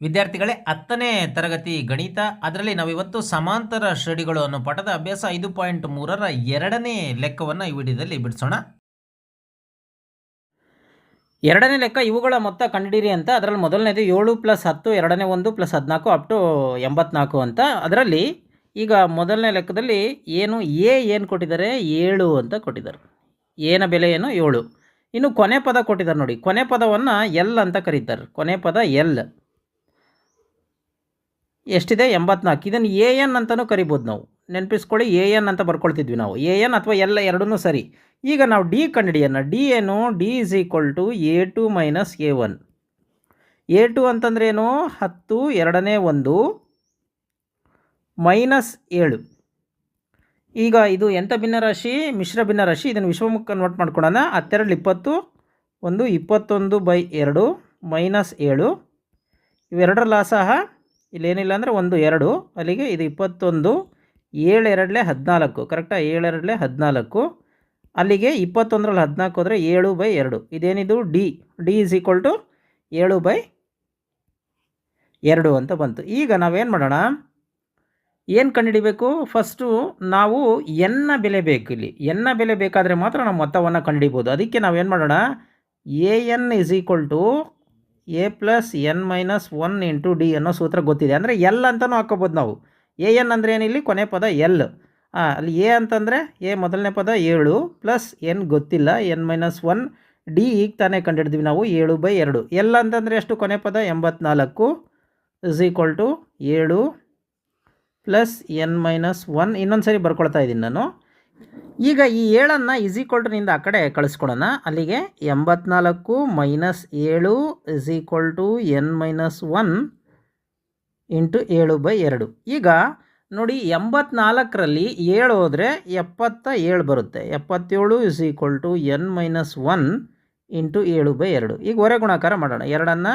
ವಿದ್ಯಾರ್ಥಿಗಳೇ, ಹತ್ತನೇ ತರಗತಿ ಗಣಿತ, ಅದರಲ್ಲಿ ನಾವಿವತ್ತು ಸಮಾಂತರ ಶ್ರೇಣಿಗಳು ಅನ್ನೋ ಪಠದ ಅಭ್ಯಾಸ ಐದು ಪಾಯಿಂಟ್ ಮೂರರ ಎರಡನೇ ಲೆಕ್ಕವನ್ನು ಈ ವಿಡಿಯೋದಲ್ಲಿ ಬಿಡಿಸೋಣ. ಎರಡನೇ ಲೆಕ್ಕ ಇವುಗಳ ಮೊತ್ತ ಕಂಡುಹಿಡಿಯಿರಿ ಅಂತ, ಅದರಲ್ಲಿ ಮೊದಲನೇದು ಏಳು ಪ್ಲಸ್ ಹತ್ತು, ಎರಡನೇ ಒಂದು ಪ್ಲಸ್ ಹದಿನಾಲ್ಕು, ಅಪ್ ಟು ಎಂಬತ್ನಾಲ್ಕು ಅಂತ. ಅದರಲ್ಲಿ ಈಗ ಮೊದಲನೇ ಲೆಕ್ಕದಲ್ಲಿ ಏನು, ಎ ಏನು ಕೊಟ್ಟಿದ್ದಾರೆ? ಏಳು ಅಂತ ಕೊಟ್ಟಿದ್ದಾರೆ. ಏನ ಬೆಲೆ ಏನು? ಏಳು. ಇನ್ನು ಕೊನೆ ಪದ ಕೊಟ್ಟಿದ್ದಾರೆ ನೋಡಿ, ಕೊನೆ ಪದವನ್ನು ಎಲ್ ಅಂತ ಕರೀತಾರೆ. ಕೊನೆ ಪದ ಎಲ್. ಎಷ್ಟಿದೆ? ಎಂಬತ್ನಾಲ್ಕು. ಇದನ್ನು ಎ ಎನ್ ಅಂತಲೂ ಕರಿಬೋದು ನಾವು. ನೆನಪಿಸ್ಕೊಳ್ಳಿ, ಎ ಎನ್ ಅಂತ ಬರ್ಕೊಳ್ತಿದ್ವಿ ನಾವು. ಎ ಎನ್ ಅಥವಾ ಎಲ್ಲ ಎರಡೂ ಸರಿ. ಈಗ ನಾವು ಡಿ ಕಂಡುಹಿಡಿಯೋಣ. ಡಿ ಏನು? D is equal to A two minus A one. A two ಅಂತಂದ್ರೇನು ಹತ್ತು, ಎರಡನೇ ಒಂದು ಮೈನಸ್ ಏಳು. ಈಗ ಇದು ಎಂಥ ಭಿನ್ನರಾಶಿ? ಮಿಶ್ರ ಭಿನ್ನರಾಶಿ. ಇದನ್ನು ವಿಶ್ವಮುಖ ಕನ್ವರ್ಟ್ ಮಾಡ್ಕೊಳ್ಳೋಣ. ಹತ್ತೆರಡು, ಇಪ್ಪತ್ತು, ಒಂದು, ಇಪ್ಪತ್ತೊಂದು ಬೈ ಎರಡು ಮೈನಸ್ ಏಳು. ಇವೆರಡರ ಲಾಸಹ ಇಲ್ಲೇನಿಲ್ಲ ಅಂದರೆ ಒಂದು ಎರಡು. ಅಲ್ಲಿಗೆ ಇದು ಇಪ್ಪತ್ತೊಂದು, ಏಳು ಹದಿನಾಲ್ಕು. ಕರೆಕ್ಟಾ ಏಳು ಹದಿನಾಲ್ಕು. ಅಲ್ಲಿಗೆ ಇಪ್ಪತ್ತೊಂದರಲ್ಲಿ ಹದಿನಾಲ್ಕು ಹೋದರೆ ಏಳು ಬೈ ಎರಡು. ಇದೇನಿದು? D D is equal to ಏಳು ಬೈ ಎರಡು ಅಂತ ಬಂತು. ಈಗ ನಾವೇನು ಮಾಡೋಣ? ಏನು ಕಂಡುಹಿಡಿಬೇಕು? ಫಸ್ಟು ನಾವು ಎನ್ನ ಬೆಲೆ ಬೇಕು ಇಲ್ಲಿ. ಎನ್ನ ಬೆಲೆ ಬೇಕಾದರೆ ಮಾತ್ರ ನಾವು ಮೊತ್ತವನ್ನು ಕಂಡುಹಿಡಿಬೋದು. ಅದಕ್ಕೆ ನಾವೇನು ಮಾಡೋಣ? A N is equal to A plus N minus one into D ಅನ್ನೋ ಸೂತ್ರ ಗೊತ್ತಿದೆ. ಅಂದರೆ ಎಲ್ ಅಂತಲೂ ಹಾಕೋಬೋದು ನಾವು. ಎ ಎನ್ ಅಂದರೆ ಏನಿಲ್ಲಿ ಕೊನೆ ಪದ ಎಲ್ ಹಾಂ ಅಲ್ಲಿ ಎ ಅಂತಂದರೆ ಎ ಮೊದಲನೇ ಪದ ಏಳು ಪ್ಲಸ್ ಎನ್ ಗೊತ್ತಿಲ್ಲ. ಎನ್ ಮೈನಸ್ ಒನ್ ಡಿ ಈಗ ತಾನೇ ಕಂಡಿಡ್ತೀವಿ ನಾವು ಏಳು ಬೈ ಎರಡು. ಎಲ್ ಅಂತಂದರೆ ಎಷ್ಟು? ಕೊನೆ ಪದ ಎಂಬತ್ನಾಲ್ಕು ಇಸ್ ಈಕ್ವಲ್ ಟು ಏಳು ಪ್ಲಸ್ ಎನ್ ಮೈನಸ್ ಒನ್ ಇನ್ನೊಂದು ಸರಿ ಬರ್ಕೊಳ್ತಾ ಇದ್ದೀನಿ ನಾನು. ಈಗ ಈ ಏಳನ್ನು ಇಸ್ ಆ ಕಡೆ ಕಳಿಸ್ಕೊಡೋಣ. ಅಲ್ಲಿಗೆ ಎಂಬತ್ನಾಲ್ಕು ಮೈನಸ್ ಏಳು is equal to N minus one into ಏಳು ಬೈ ಎರಡು. ಈಗ ನೋಡಿ ಎಂಬತ್ನಾಲ್ಕರಲ್ಲಿ ಏಳು ಹೋದರೆ ಎಪ್ಪತ್ತ ಏಳು ಬರುತ್ತೆ. ಎಪ್ಪತ್ತೇಳು is equal to N minus one into ಏಳು ಬೈ ಎರಡು. ಈಗ ಹೊರೆ ಗುಣಾಕಾರ ಮಾಡೋಣ. ಎರಡನ್ನು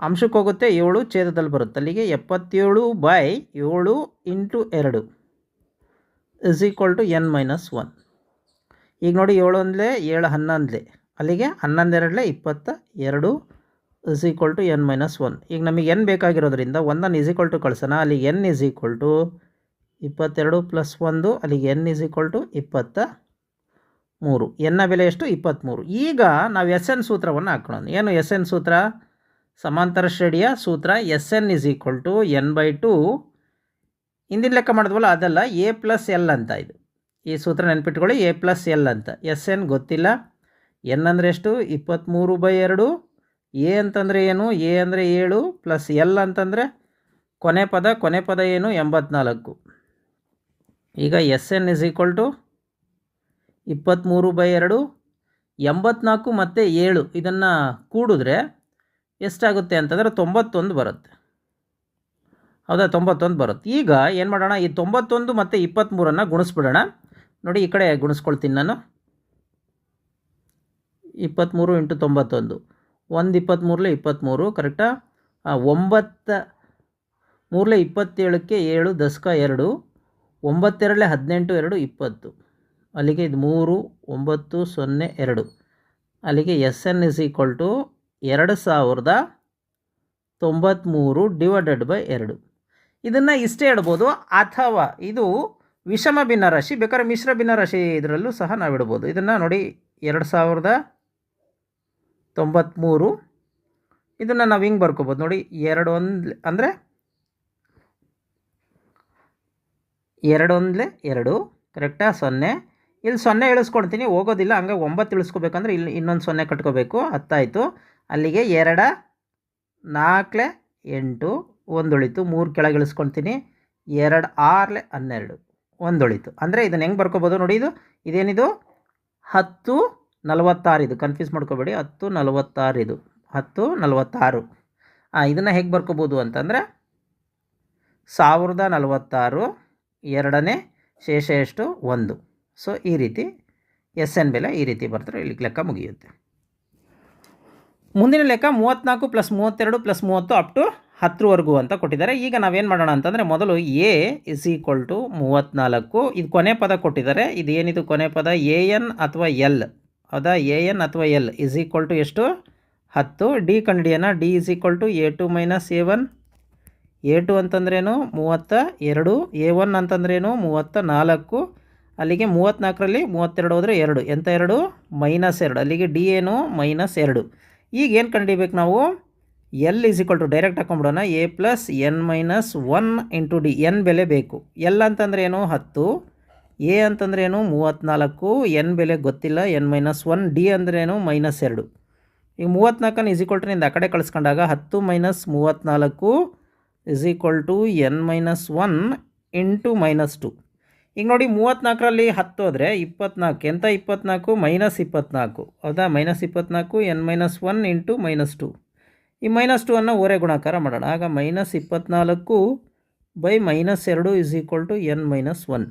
ಅಂಶಕ್ಕೆ ಹೋಗುತ್ತೆ ಏಳು, ಛೇದದಲ್ಲಿ ಬರುತ್ತೆ. ಅಲ್ಲಿಗೆ ಎಪ್ಪತ್ತೇಳು ಬೈ ಏಳು ಇಂಟು ಎರಡು. Is equal to N minus one ಈಗ ನೋಡಿ ಏಳು ಒಂದಲೇ ಏಳು ಹನ್ನೊಂದಲೇ. ಅಲ್ಲಿಗೆ ಹನ್ನೊಂದೆರಡಲೇ ಇಪ್ಪತ್ತ ಎರಡು is equal to N minus one ಈಗ ನಮಗೆ ಎನ್ ಬೇಕಾಗಿರೋದ್ರಿಂದ ಒಂದನ್ನು ಇಸ್ ಈಕ್ವಲ್ ಟು ಕಳ್ಸೋಣ. ಅಲ್ಲಿ ಎನ್ ಇಸ್ ಈಕ್ವಲ್ ಟು ಇಪ್ಪತ್ತೆರಡು ಪ್ಲಸ್ ಒಂದು, ಅಲ್ಲಿಗೆ ಎನ್ ಇಸ್ ಈಕ್ವಲ್ ಟು ಇಪ್ಪತ್ತ ಮೂರು. ಎನ್ನ ಬೆಲೆ ಎಷ್ಟು? ಇಪ್ಪತ್ತ್ಮೂರು ಈಗ ನಾವು ಎಸ್ ಎನ್ ಸೂತ್ರವನ್ನು ಹಾಕೋಣ ಏನು ಎಸ್ ಎನ್ ಸೂತ್ರ? ಸಮಾಂತರ ಶ್ರೇಣಿಯ ಸೂತ್ರ S N is equal to N by two ಹಿಂದಿನ ಲೆಕ್ಕ ಮಾಡಿದ್ವಲ್ಲ, ಅದಲ್ಲ ಎ ಪ್ಲಸ್ ಎಲ್ ಅಂತ ಇದು. ಈ ಸೂತ್ರ ನೆನ್ಪಿಟ್ಕೊಳ್ಳಿ ಎ ಪ್ಲಸ್ ಎಲ್ ಅಂತ. ಎಸ್ ಎನ್ ಗೊತ್ತಿಲ್ಲ. ಎನ್ ಅಂದರೆ ಎಷ್ಟು? ಇಪ್ಪತ್ತ್ಮೂರು ಬೈ ಎರಡು. ಎ ಅಂತಂದರೆ ಏನು? ಎ ಅಂದರೆ ಏಳು ಪ್ಲಸ್ ಎಲ್ ಅಂತಂದರೆ ಕೊನೆ ಪದ ಕೊನೆ ಪದ ಏನು? ಎಂಬತ್ನಾಲ್ಕು. ಈಗ S N is equal to ಇಪ್ಪತ್ತ್ಮೂರು ಬೈ ಎರಡು. ಎಂಬತ್ನಾಲ್ಕು ಮತ್ತು ಏಳು ಇದನ್ನು ಕೂಡಿದ್ರೆ ಎಷ್ಟಾಗುತ್ತೆ ಅಂತಂದರೆ ತೊಂಬತ್ತೊಂದು ಬರುತ್ತೆ. ಹೌದಾ, ತೊಂಬತ್ತೊಂದು ಬರುತ್ತೆ. ಈಗ ಏನು ಮಾಡೋಣ, ಈ ತೊಂಬತ್ತೊಂದು ಮತ್ತು ಇಪ್ಪತ್ತ್ಮೂರನ್ನು ಗುಣಿಸ್ಬಿಡೋಣ. ನೋಡಿ, ಈ ಕಡೆ ಗುಣಿಸ್ಕೊಳ್ತೀನಿ ನಾನು. ಇಪ್ಪತ್ತ್ಮೂರು ಇಂಟು ತೊಂಬತ್ತೊಂದು. ಒಂದು ಇಪ್ಪತ್ತ್ಮೂರಲೆ ಇಪ್ಪತ್ತ್ಮೂರು ಕರೆಕ್ಟಾ? ಒಂಬತ್ತು, ಮೂರಲೆ ಇಪ್ಪತ್ತೇಳಕ್ಕೆ ಏಳು ದಶಕ ಎರಡು, ಒಂಬತ್ತೆರಡಲೆ ಹದಿನೆಂಟು ಎರಡು ಇಪ್ಪತ್ತು. ಅಲ್ಲಿಗೆ ಇದು ಮೂರು, ಒಂಬತ್ತು, ಸೊನ್ನೆ, ಎರಡು. ಅಲ್ಲಿಗೆ S N is equal to ಎರಡು ಸಾವಿರದ ತೊಂಬತ್ತ್ಮೂರು ಡಿವೈಡೆಡ್ ಬೈ ಎರಡು. ಇದನ್ನು ಇಷ್ಟೇ ಹೇಳ್ಬೋದು. ಅಥವಾ ಇದು ವಿಷಮ ಭಿನ್ನರಾಶಿ ಬೇಕಾದ್ರೆ ಮಿಶ್ರ ಭಿನ್ನರಾಶಿ ಇದರಲ್ಲೂ ಸಹ ನಾವು ಇಡ್ಬೋದು. ಇದನ್ನು ನೋಡಿ ಎರಡು ಸಾವಿರದ ತೊಂಬತ್ತ್ಮೂರು ಇದನ್ನು ನಾವು ಹಿಂಗೆ ಬರ್ಕೋಬೋದು. ನೋಡಿ ಎರಡು ಒಂದು ಅಂದರೆ ಎರಡೊಂದಲೇ ಎರಡು ಕರೆಕ್ಟಾ ಸೊನ್ನೆ. ಇಲ್ಲಿ ಸೊನ್ನೆ ಇಳಿಸ್ಕೊಳ್ತೀನಿ. ಹೋಗೋದಿಲ್ಲ. ಹಂಗೆ ಒಂಬತ್ತು ಇಳಿಸ್ಕೋಬೇಕಂದ್ರೆ ಇಲ್ಲಿ ಇನ್ನೊಂದು ಸೊನ್ನೆ ಕಟ್ಕೋಬೇಕು. ಹತ್ತಾಯಿತು. ಅಲ್ಲಿಗೆ ಎರಡ ನಾಲ್ಕಲೆ ಎಂಟು. ಒಂದು ಉಳಿತು ಮೂರು ಕೆಳಗೆ ಇಳಿಸ್ಕೊಳ್ತೀನಿ ಎರಡು ಆರ್ಲೆ ಹನ್ನೆರಡು ಒಂದು ಉಳಿತು ಅಂದರೆ ಇದನ್ನು ಹೆಂಗೆ ಬರ್ಕೋಬೋದು ನೋಡಿ ಇದು. ಇದೇನಿದು? ಹತ್ತು ನಲವತ್ತಾರು ಇದು. ಕನ್ಫ್ಯೂಸ್ ಮಾಡ್ಕೋಬೇಡಿ. ಹತ್ತು ನಲವತ್ತಾರು ಇದು. ಹತ್ತು ನಲವತ್ತಾರು. ಹಾಂ ಇದನ್ನು ಹೇಗೆ ಬರ್ಕೋಬೋದು ಅಂತಂದರೆ, ಸಾವಿರದ ನಲವತ್ತಾರು ಎರಡನೇ ಶೇಷ ಎಷ್ಟು? ಒಂದು. ಸೊ ಈ ರೀತಿ ಎಸ್ ಎನ್ ಬೆಲೆ ಈ ರೀತಿ ಬರ್ತಾರೆ. ಇಲ್ಲಿ ಲೆಕ್ಕ ಮುಗಿಯುತ್ತೆ. ಮುಂದಿನ ಲೆಕ್ಕ ಮೂವತ್ತ್ನಾಲ್ಕು ಪ್ಲಸ್ ಮೂವತ್ತೆರಡು ಪ್ಲಸ್ ಮೂವತ್ತು ಅಪ್ ಟು ಹತ್ತರವರೆಗೂ ಅಂತ ಕೊಟ್ಟಿದ್ದಾರೆ. ಈಗ ನಾವೇನು ಮಾಡೋಣ ಅಂತಂದರೆ ಮೊದಲು ಎ ಇಸ್ ಈಕ್ವಲ್ ಟು ಮೂವತ್ತ್ನಾಲ್ಕು ಇದು ಕೊನೆ ಪದ ಕೊಟ್ಟಿದ್ದಾರೆ. ಇದು ಏನಿದು ಕೊನೆ ಪದ? ಎ ಎನ್ ಅಥವಾ ಎಲ್ ಹೌದಾ? ಎ ಎನ್ ಅಥವಾ ಎಲ್ ಇಸ್ ಈಕ್ವಲ್ ಟು ಎಷ್ಟು? ಹತ್ತು. D ಕಂಡಿಡಿಯೋಣ D is equal to A two minus A one A two ಅಂತಂದ್ರೇನು? ಮೂವತ್ತ ಎರಡು. ಎ ಒನ್ ಅಂತಂದ್ರೇನು? ಮೂವತ್ತ ನಾಲ್ಕು ಅಲ್ಲಿಗೆ ಮೂವತ್ತ್ನಾಲ್ಕರಲ್ಲಿ ಮೂವತ್ತೆರಡು ಹೋದರೆ ಎರಡು. ಎಂಥ ಎರಡು? ಮೈನಸ್ ಎರಡು. ಅಲ್ಲಿಗೆ ಡಿ ಏನು? ಮೈನಸ್ ಎರಡು. ಈಗ ಏನು ಕಂಡಿಬೇಕು ನಾವು? L is equal to direct ಹಾಕೊಂಡ್ಬಿಡೋಣ A plus N minus one into D N ಬೆಲೆ ಬೇಕು. ಎಲ್ ಅಂತಂದ್ರೆ ಏನು? ಹತ್ತು. ಎ ಅಂತಂದ್ರೆ ಏನು? ಮೂವತ್ತ್ನಾಲ್ಕು ಎನ್ ಬೆಲೆ ಗೊತ್ತಿಲ್ಲ. ಎನ್ ಮೈನಸ್ ಒನ್ ಡಿ ಅಂದ್ರೇನು ಮೈನಸ್ ಎರಡು. ಈಗ ಮೂವತ್ತ್ನಾಲ್ಕನ್ನು ಇಸ್ ಈಕ್ವಲ್ ಟು ನಿಂದ ಆ ಕಡೆ ಕಳಿಸ್ಕೊಂಡಾಗ ಹತ್ತು ಮೈನಸ್ ಮೂವತ್ತ್ನಾಲ್ಕು is equal to n minus one into minus two ಈಗ ನೋಡಿ ಮೂವತ್ತ್ನಾಲ್ಕರಲ್ಲಿ ಹತ್ತು ಹೋದರೆ ಇಪ್ಪತ್ನಾಲ್ಕು. ಎಂಥ ಇಪ್ಪತ್ನಾಲ್ಕು? ಮೈನಸ್ ಇಪ್ಪತ್ನಾಲ್ಕು. ಹೌದಾ? ಮೈನಸ್ ಇಪ್ಪತ್ನಾಲ್ಕು n minus one into minus two ಈ ಮೈನಸ್ ಟು ಅನ್ನು ಓರೆ ಗುಣಾಕಾರ ಮಾಡೋಣ. ಆಗ ಮೈನಸ್ ಇಪ್ಪತ್ನಾಲ್ಕು ಬೈ ಮೈನಸ್ ಎರಡು is equal to n minus one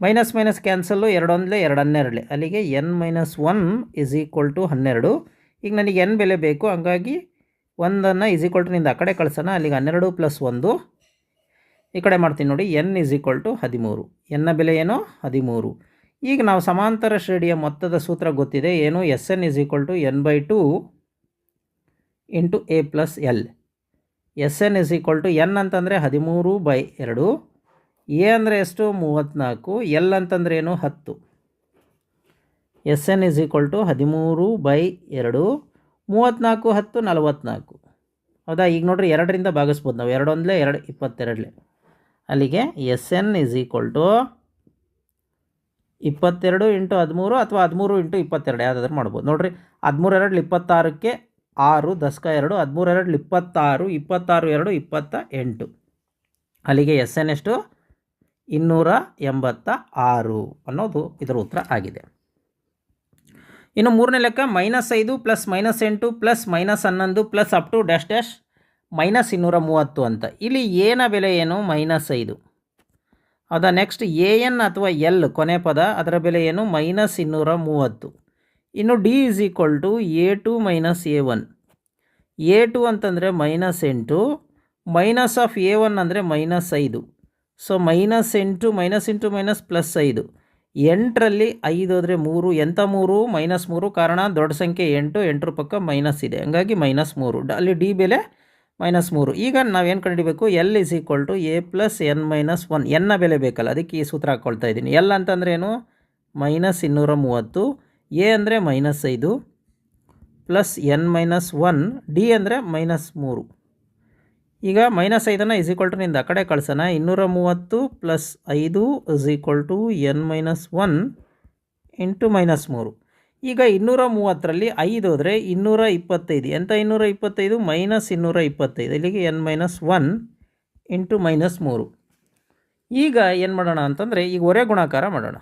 minus minus cancel ಎರಡೊಂದಲೇ ಎರಡು ಹನ್ನೆರಡಲೆ ಅಲ್ಲಿಗೆ n minus one is equal to ಹನ್ನೆರಡು. ಈಗ ನನಗೆ ಎನ್ ಬೆಲೆ ಬೇಕು. ಹಂಗಾಗಿ ಒಂದನ್ನು ಇಸ್ ಈಕ್ವಲ್ ಟು ನಿಂದ ಆ ಕಡೆ ಕಳಿಸೋಣ. ಅಲ್ಲಿಗೆ ಹನ್ನೆರಡು ಪ್ಲಸ್ ಒಂದು. ಈ ಕಡೆ ಮಾಡ್ತೀನಿ ನೋಡಿ. ಎನ್ ಇಸ್ ಈಕ್ವಲ್ ಟು ಹದಿಮೂರು. ಎನ್ನ ಬೆಲೆ ಏನು? ಹದಿಮೂರು. ಈಗ ನಾವು ಸಮಾಂತರ ಶ್ರೇಣಿಯ ಮೊತ್ತದ ಸೂತ್ರ ಗೊತ್ತಿದೆ. ಏನು? S n is equal to n by two into a plus l s n is equal to n ಅಂತಂದರೆ ಹದಿಮೂರು ಬೈ ಎರಡು. ಎ ಅಂದರೆ ಎಷ್ಟು? ಮೂವತ್ತ್ನಾಲ್ಕು ಎಲ್ ಅಂತಂದ್ರೆ ಏನು? ಹತ್ತು. S n is equal to ಹದಿಮೂರು ಬೈ ಎರಡು. ಮೂವತ್ತ್ನಾಲ್ಕು ಹತ್ತು ನಲವತ್ತ್ನಾಲ್ಕು ಹೌದಾ? ಈಗ ನೋಡ್ರಿ, ಎರಡರಿಂದ ಭಾಗಿಸ್ಬೋದು ನಾವು. ಎರಡೊಂದಲೇ, ಎರಡು, ಇಪ್ಪತ್ತೆರಡಲೆ. ಅಲ್ಲಿಗೆ s n is equal to ಇಪ್ಪತ್ತೆರಡು ಇಂಟು ಹದಿಮೂರು ಅಥವಾ ಹದಿಮೂರು ಇಂಟು ಇಪ್ಪತ್ತೆರಡು. ಯಾವುದಾದ್ರೂ ಮಾಡ್ಬೋದು. ನೋಡಿರಿ, ಹದಿಮೂರು ಎರಡು ಇಪ್ಪತ್ತಾರಕ್ಕೆ ಆರು, ದಶಕ ಎರಡು, ಹದಿಮೂರು ಎರಡು, ಇಪ್ಪತ್ತಾರು ಇಪ್ಪತ್ತಾರು ಎರಡು, ಇಪ್ಪತ್ತ ಎಂಟು. ಅಲ್ಲಿಗೆ ಎಸ್ ಎನ್ ಎಷ್ಟು? ಇನ್ನೂರ ಎಂಬತ್ತ ಆರು ಅನ್ನೋದು ಇದರ ಉತ್ತರ ಆಗಿದೆ. ಇನ್ನು ಮೂರನೇ ಲೆಕ್ಕ, ಮೈನಸ್ ಐದು ಪ್ಲಸ್ ಮೈನಸ್ ಎಂಟು ಪ್ಲಸ್ ಮೈನಸ್ ಹನ್ನೊಂದು plus up to dash dash minus ಇನ್ನೂರ ಮೂವತ್ತು ಅಂತ. ಇಲ್ಲಿ ಏನ ಬೆಲೆ ಏನು? ಮೈನಸ್ ಐದು. ಹೌದಾ ನೆಕ್ಸ್ಟ್ ಎ ಎನ್ ಅಥವಾ ಎಲ್ ಕೊನೆ ಪದ, ಅದರ ಬೆಲೆ ಏನು? ಮೈನಸ್ ಇನ್ನೂರ ಮೂವತ್ತು. ಇನ್ನು d is equal to a two minus a one a two ಅಂತಂದರೆ ಮೈನಸ್ ಎಂಟು ಮೈನಸ್ ಆಫ್ ಎ ಒನ್ ಅಂದರೆ ಮೈನಸ್ ಐದು. ಸೊ ಮೈನಸ್ ಎಂಟು ಮೈನಸ್ ಇಂಟು ಮೈನಸ್ ಪ್ಲಸ್ ಐದು. ಎಂಟರಲ್ಲಿ ಐದು ಹೋದರೆ ಮೂರು ಎಂಥ ಮೂರು? ಮೈನಸ್ ಮೂರು, ಕಾರಣ ದೊಡ್ಡ ಸಂಖ್ಯೆ ಎಂಟು ಎಂಟರ ಪಕ್ಕ ಮೈನಸ್ ಇದೆ. ಹಂಗಾಗಿ ಮೈನಸ್ ಮೂರು. ಅಲ್ಲಿ ಡಿ ಬೆಲೆ ಮೈನಸ್ ಮೂರು. ಈಗ ನಾವೇನು ಕಂಡುಹಿಡಬೇಕು l is equal to a plus n minus one ಎನ್ನ ಬೆಲೆ ಬೇಕಲ್ಲ, ಅದಕ್ಕೆ ಈ ಸೂತ್ರ ಹಾಕ್ಕೊಳ್ತಾ ಇದ್ದೀನಿ. ಎಲ್ ಅಂತಂದ್ರೆ ಏನು? ಮೈನಸ್ ಇನ್ನೂರ ಮೂವತ್ತು. ಎ ಅಂದರೆ ಮೈನಸ್ ಐದು plus N minus one, D ಅಂದರೆ ಮೈನಸ್ ಮೂರು. ಈಗ ಮೈನಸ್ ಐದನ್ನು ಇಸ್ ಈಕ್ವಲ್ ಟು ನಿಂದ ಆ ಕಡೆ ಕಳ್ಸೋಣ. ಇನ್ನೂರ ಮೂವತ್ತು ಪ್ಲಸ್ ಐದು is equal to n minus one into minus ಮೂರು. ಈಗ ಇನ್ನೂರ ಮೂವತ್ತರಲ್ಲಿ ಐದು ಹೋದರೆ ಇನ್ನೂರ ಇಪ್ಪತ್ತೈದು. ಎಂಥ ಇನ್ನೂರ ಇಪ್ಪತ್ತೈದು? ಮೈನಸ್ ಇನ್ನೂರ ಇಪ್ಪತ್ತೈದು. ಇಲ್ಲಿಗೆ n minus one into minus ಮೂರು. ಈಗ ಏನು ಮಾಡೋಣ ಅಂತಂದರೆ ಈಗ ಒರೆ ಗುಣಾಕಾರ ಮಾಡೋಣ.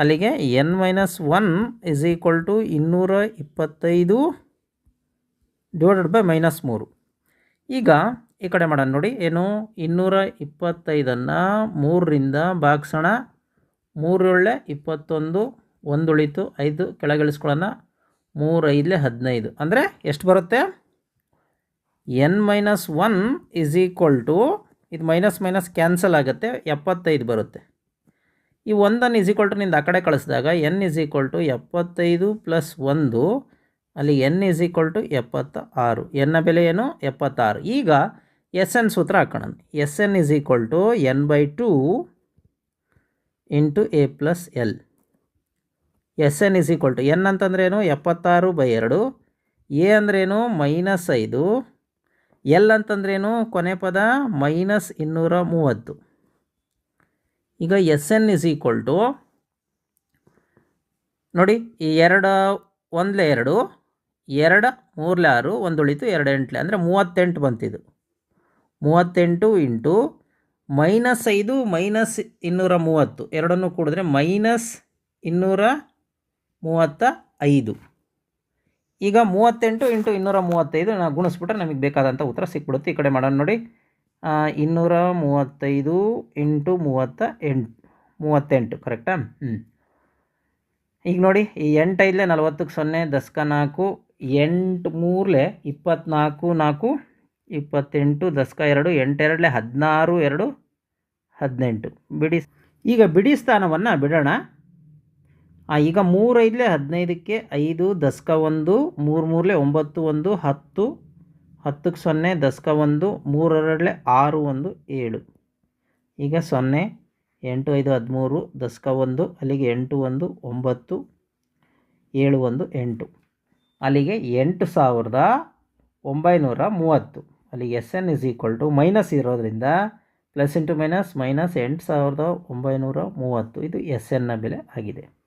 ಅಲ್ಲಿಗೆ n minus one is equal to ಇನ್ನೂರ ಇಪ್ಪತ್ತೈದು ಡಿವೈಡೆಡ್ ಬೈ ಮೈನಸ್ ಮೂರು. ಈಗ ಈ ಕಡೆ ಮಾಡೋಣ ನೋಡಿ, ಏನು? ಇನ್ನೂರ ಇಪ್ಪತ್ತೈದನ್ನು ಮೂರರಿಂದ ಭಾಗಿಸೋಣ. ಮೂರೊಳ್ಳೆ ಇಪ್ಪತ್ತೊಂದು ಒಂದು ಉಳಿತು ಐದು, ಕೆಳಗಿಳಿಸ್ಕೊಳ್ಳೋಣ. ಮೂರು ಐದಲೇ ಹದಿನೈದು. ಅಂದರೆ ಎಷ್ಟು ಬರುತ್ತೆ? N minus one is equal to ಇದು ಮೈನಸ್ ಮೈನಸ್ ಕ್ಯಾನ್ಸಲ್ ಆಗುತ್ತೆ, ಎಪ್ಪತ್ತೈದು ಬರುತ್ತೆ. ಈ ಒಂದನ್ನು ಇಸ್ ಈಕ್ವಲ್ ಟು ನಿಂದ ಆ ಕಡೆ ಕಳಿಸಿದಾಗ ಎನ್ ಇಸ್ ಈಕ್ವಲ್ ಟು ಎಪ್ಪತ್ತೈದು ಪ್ಲಸ್ ಒಂದು, ಅಲ್ಲಿ ಎನ್ ಇಸ್ ಈಕ್ವಲ್ ಟು ಎಪ್ಪತ್ತ ಆರು ಎನ್ನ ಬೆಲೆ ಏನು? ಎಪ್ಪತ್ತಾರು. ಈಗ ಎಸ್ ಎನ್ ಸೂತ್ರ ಹಾಕೋಣ. S n is equal to n by two into a plus l s n is equal to n ಅಂತಂದ್ರೇನು ಎಪ್ಪತ್ತಾರು ಬೈ ಎರಡು. ಎ ಅಂದ್ರೇನು ಮೈನಸ್ ಐದು. ಎಲ್ ಅಂತಂದ್ರೇನು ಕೊನೆ ಪದ ಮೈನಸ್ ಇನ್ನೂರ ಮೂವತ್ತು. ಈಗ s n is equal to ನೋಡಿ, ಈ ಎರಡು ಒಂದ್ಲೆ ಎರಡು ಎರಡು ಮೂರಲೆ ಆರು ಒಂದು ಉಳಿತು ಎರಡು ಎಂಟ್ಲೆ ಅಂದರೆ ಮೂವತ್ತೆಂಟು ಬಂತಿದ್ದು ಮೂವತ್ತೆಂಟು ಇಂಟು ಮೈನಸ್ ಐದು, ಮೈನಸ್ ಇನ್ನೂರ ಮೂವತ್ತು, ಎರಡನ್ನು ಕೂಡಿದ್ರೆ ಮೈನಸ್ ಇನ್ನೂರ ಮೂವತ್ತ ಐದು. ಈಗ ಮೂವತ್ತೆಂಟು ಇಂಟು ಇನ್ನೂರ ಮೂವತ್ತೈದು ನಾವು ಗುಣಿಸ್ಬಿಟ್ರೆ ನಮಗೆ ಬೇಕಾದಂಥ ಉತ್ತರ ಸಿಕ್ಬಿಡುತ್ತೆ. ಈ ಕಡೆ ಮಾಡೋಣ ನೋಡಿ. ಇನ್ನೂರ ಮೂವತ್ತೈದು ಇಂಟು ಮೂವತ್ತ ಎಂಟು. ಮೂವತ್ತೆಂಟು ಕರೆಕ್ಟಾ ಹ್ಞೂ ಈಗ ನೋಡಿ, ಈ ಎಂಟೈದಲೆ ನಲ್ವತ್ತಕ್ಕೆ ಸೊನ್ನೆ, ದಸಕ ನಾಲ್ಕು, ಎಂಟು ಮೂರಲೆ ಇಪ್ಪತ್ತ್ನಾಲ್ಕು ನಾಲ್ಕು, ಇಪ್ಪತ್ತೆಂಟು ದಶಕ ಎರಡು ಎಂಟೆರಡಲೆ ಹದಿನಾರು, ಎರಡು, ಹದಿನೆಂಟು. ಬಿಡಿ. ಈಗ ಬಿಡಿ ಸ್ಥಾನವನ್ನು ಬಿಡೋಣ. ಈಗ ಮೂರೈದಲೆ ಹದಿನೈದಕ್ಕೆ ಐದು ದಶಕ ಒಂದು, ಮೂರು ಮೂರಲೆ ಒಂಬತ್ತು ಒಂದು, ಹತ್ತು ಹತ್ತಕ್ಕೆ ಸೊನ್ನೆ ದಶಕ ಒಂದು ಮೂರರಲ್ಲಿ ಆರು ಒಂದು ಏಳು. ಈಗ ಸೊನ್ನೆ, ಎಂಟು ಐದು ಹದಿಮೂರು ದಶಕ ಒಂದು ಅಲ್ಲಿಗೆ ಎಂಟು ಒಂದು, ಒಂಬತ್ತು, ಏಳು ಒಂದು, ಎಂಟು. ಅಲ್ಲಿಗೆ ಎಂಟು ಸಾವಿರದ ಒಂಬೈನೂರ ಮೂವತ್ತು. ಅಲ್ಲಿಗೆ s n is equal to minus ಇರೋದ್ರಿಂದ ಪ್ಲಸ್ ಇಂಟು ಮೈನಸ್ ಮೈನಸ್ ಎಂಟು ಸಾವಿರದ ಒಂಬೈನೂರ ಮೂವತ್ತು. ಇದು ಎಸ್ ಎನ್ನ ಬೆಲೆ ಆಗಿದೆ.